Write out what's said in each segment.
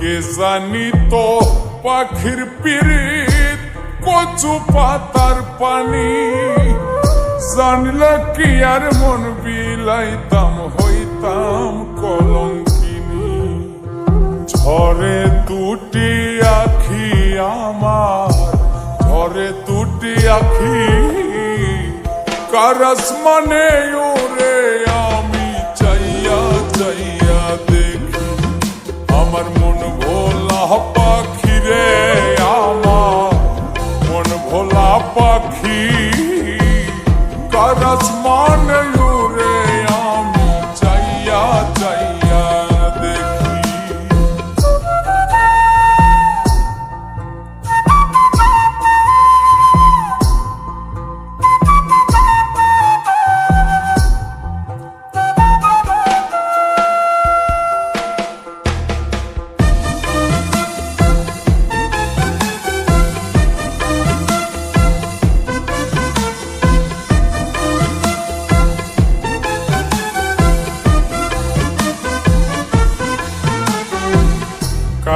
কে জানি তো পাখির পিরিত কচু পাতার পানি? জানলে কি আর মন বিলাইতাম, হইতাম কলঙ্কিনী। ঝরে দুটি আখি আমার, ঝরে দুটি আখি। কারস মানে কারস মানে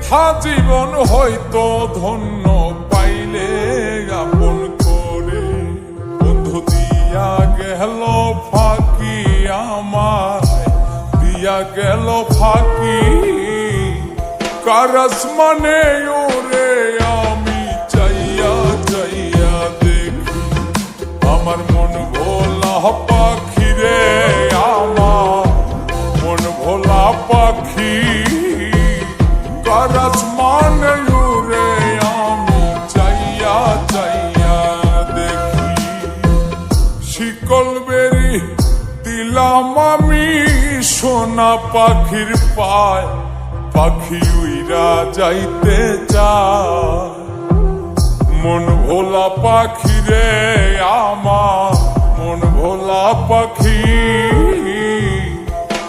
বৃথা জীবন হয়তো ধন্য পাইলে আপন করে। বন্ধু দিয়া গেল ফাঁকি আমায়, দিয়া গেল ফাঁকি। কারস মানে ওরে আমি চাইয়া চাইয়া দেখি, আমার মন ভোলা পাখি রে আমার। মন ভোলা পাখি দিলাম আমি সোনা পাখির পায়, পাখি উইরা যাইতে চায়। মন ভোলা পাখি রে আমার, মন ভোলা পাখি।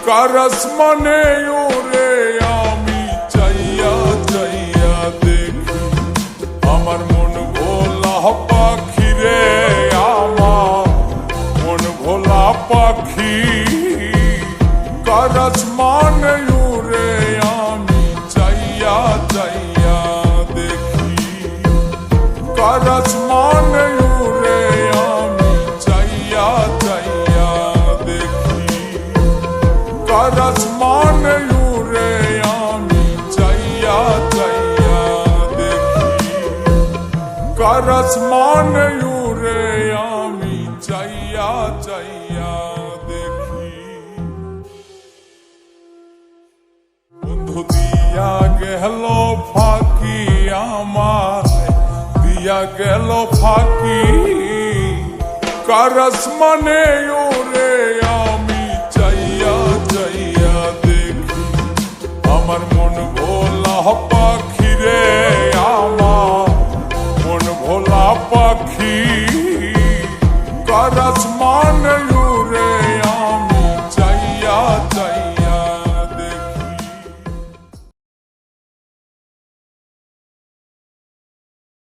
কারস মানে ওরে কারস মানে ওরে আমি চাইয়া চাইয়া দেখি কারস মানে রে আমি চাইয়া চাইয়া দেখি কারস মানে রে আমি চাইয়া চাইয়া দেখি কারস মানে রে আমি দিয়া গেল ফাঁকি আমার, দিয়া গেল ফাঁকি। কারস মানে ওরে আমি চাইয়া চাইয়া দেখি, আমার মন ভোলা পাখি রে আমার, মন ভোলা পাখি। কারস মানে